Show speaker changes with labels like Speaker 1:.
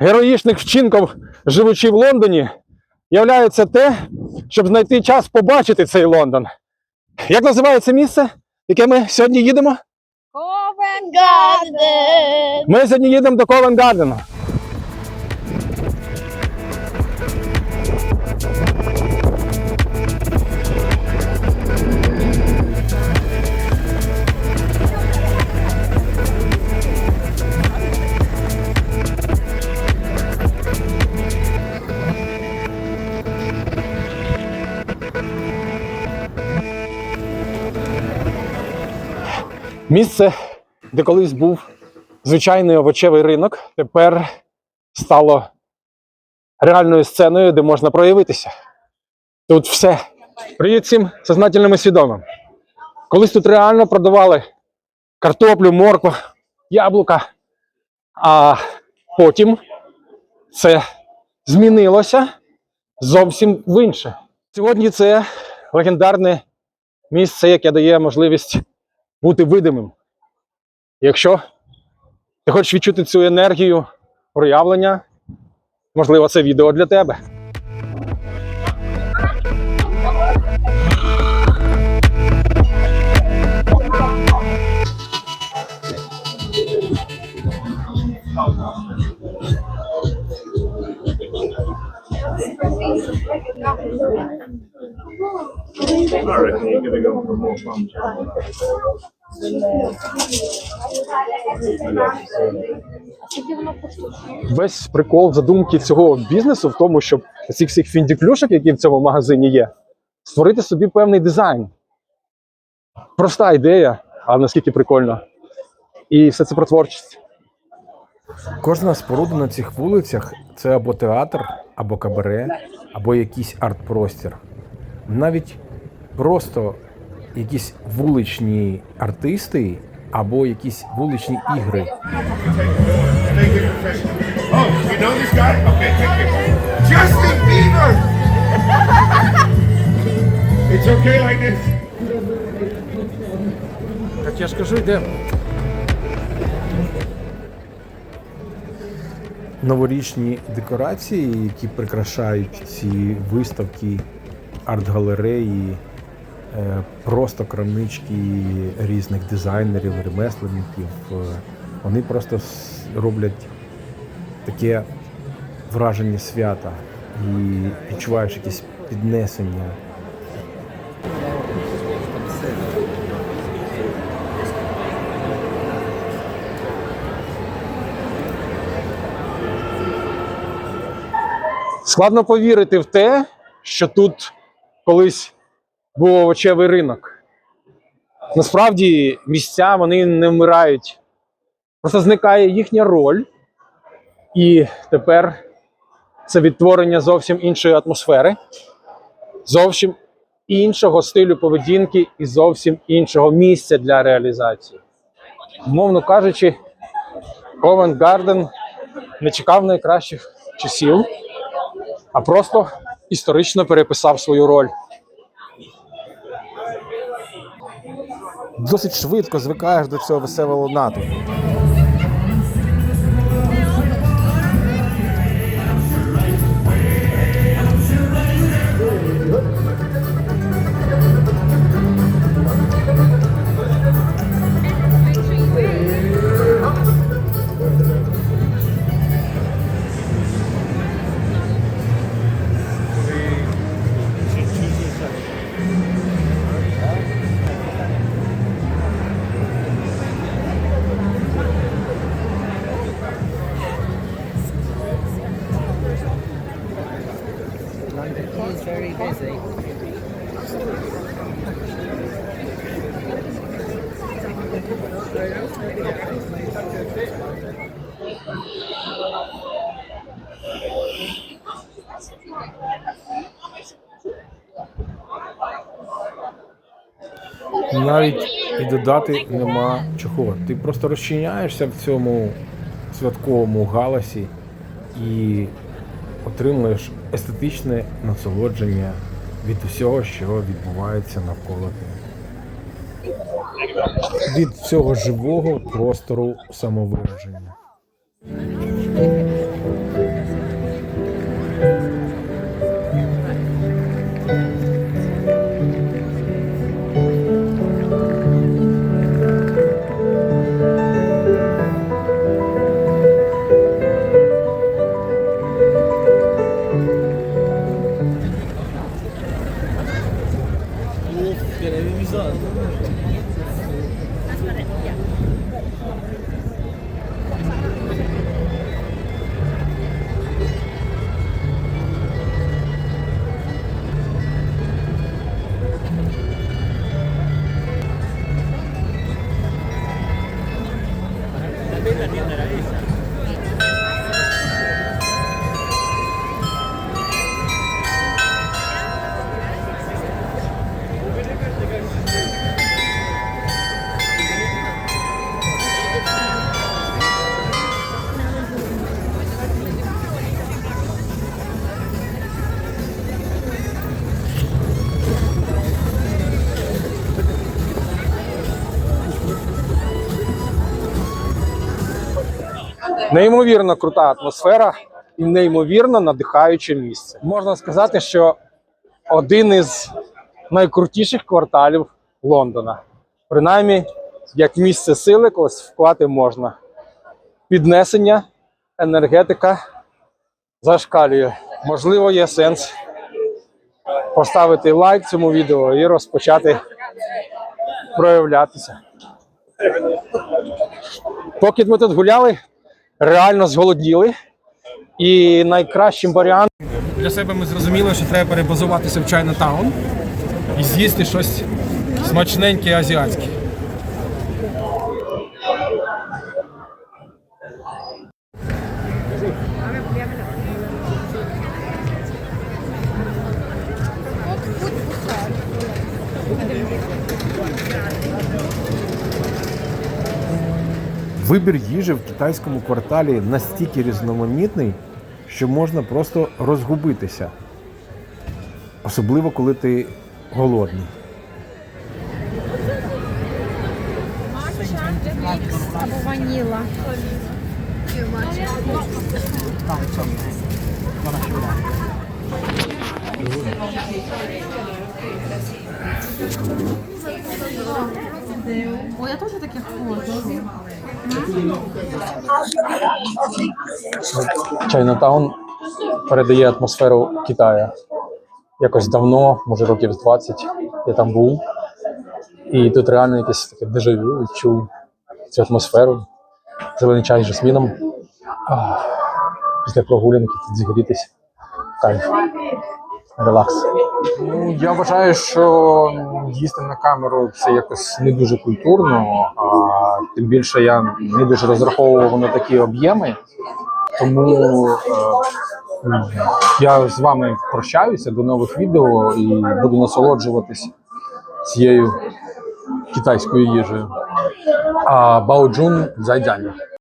Speaker 1: героїчних вчинків, живучи в Лондоні, являється те, щоб знайти час побачити цей Лондон. Як називається місце, яке ми сьогодні їдемо?
Speaker 2: Ковен Гарден!
Speaker 1: Ми сьогодні їдемо до Ковен Місце, де колись був звичайний овочевий ринок, тепер стало реальною сценою, де можна проявитися. Тут все. Привіт всім сознательним і свідомим. Колись тут реально продавали картоплю, моркву, яблука, а потім це змінилося зовсім в інше. Сьогодні це легендарне місце, яке дає можливість бути видимим. Якщо ти хочеш відчути цю енергію проявлення, можливо, це відео для тебе.
Speaker 3: I reckon you're to go for more fun.
Speaker 1: Весь прикол задумки цього бізнесу в тому, щоб цих всіх фіндіклюшок, які в цьому магазині є, створити собі певний дизайн. Проста ідея, але наскільки прикольно. І все це про творчість.
Speaker 4: Кожна споруда на цих вулицях це або театр, або кабаре, або якийсь арт-простір. Навіть просто якісь вуличні артисти або якісь вуличні ігри.
Speaker 3: Justin Bieber! it's okay like this.
Speaker 4: Так я ж кажу, йде. Новорічні декорації, які прикрашають ці виставки, арт-галереї, просто крамнички різних дизайнерів, ремесленників. е, Вони просто роблять таке враження свята і відчуваєш якесь піднесення.
Speaker 1: Складно повірити в те, що тут колись був овочевий ринок. Насправді місця вони не вмирають. Просто зникає їхня роль, і тепер це відтворення зовсім іншої атмосфери, зовсім іншого стилю поведінки і зовсім іншого місця для реалізації. Умовно кажучи, Ковент Гарден не чекав найкращих часів а просто історично переписав свою роль.
Speaker 4: Досить швидко звикаєш до цього веселого натовпу.
Speaker 5: Busy.
Speaker 4: Навіть і додати нема чого. Ти просто розчиняєшся в цьому святковому галасі і отримуєш естетичне насолодження від усього, що відбувається навколо тебе. Від всього живого простору самовираження.
Speaker 1: Неймовірно крута атмосфера і неймовірно надихаюче місце. Можна сказати, що один із найкрутіших кварталів Лондона. Принаймні, як місце сили класифікувати можна. Піднесення, енергетика зашкалює. Можливо, є сенс поставити лайк цьому відео і розпочати проявлятися. Поки ми тут гуляли, реально зголоділи. І найкращим варіантом для себе ми зрозуміли, що треба перебазуватися в Чайнатаун і з'їсти щось смачненьке азіатське.
Speaker 4: Вибір їжі в китайському кварталі настільки різноманітний, що можна просто розгубитися. Особливо, коли ти голодний.
Speaker 2: Або ваніла. О, я теж таке хочу.
Speaker 1: Чайнатаун передає атмосферу Китаю. Якось давно, може років з 20, я там був. І тут реально якесь таке дежавю, відчув цю атмосферу. Зелений чай з жасміном. Після прогулянки тут зігрітися. Кайф. Релакс.
Speaker 6: Ну, я вважаю, що їсти на камеру це якось не дуже культурно, а тим більше я не дуже розраховував на такі об'єми. Тому е, я з вами прощаюся до нових відео і буду насолоджуватись цією китайською їжею. А Баоджун зайдяння.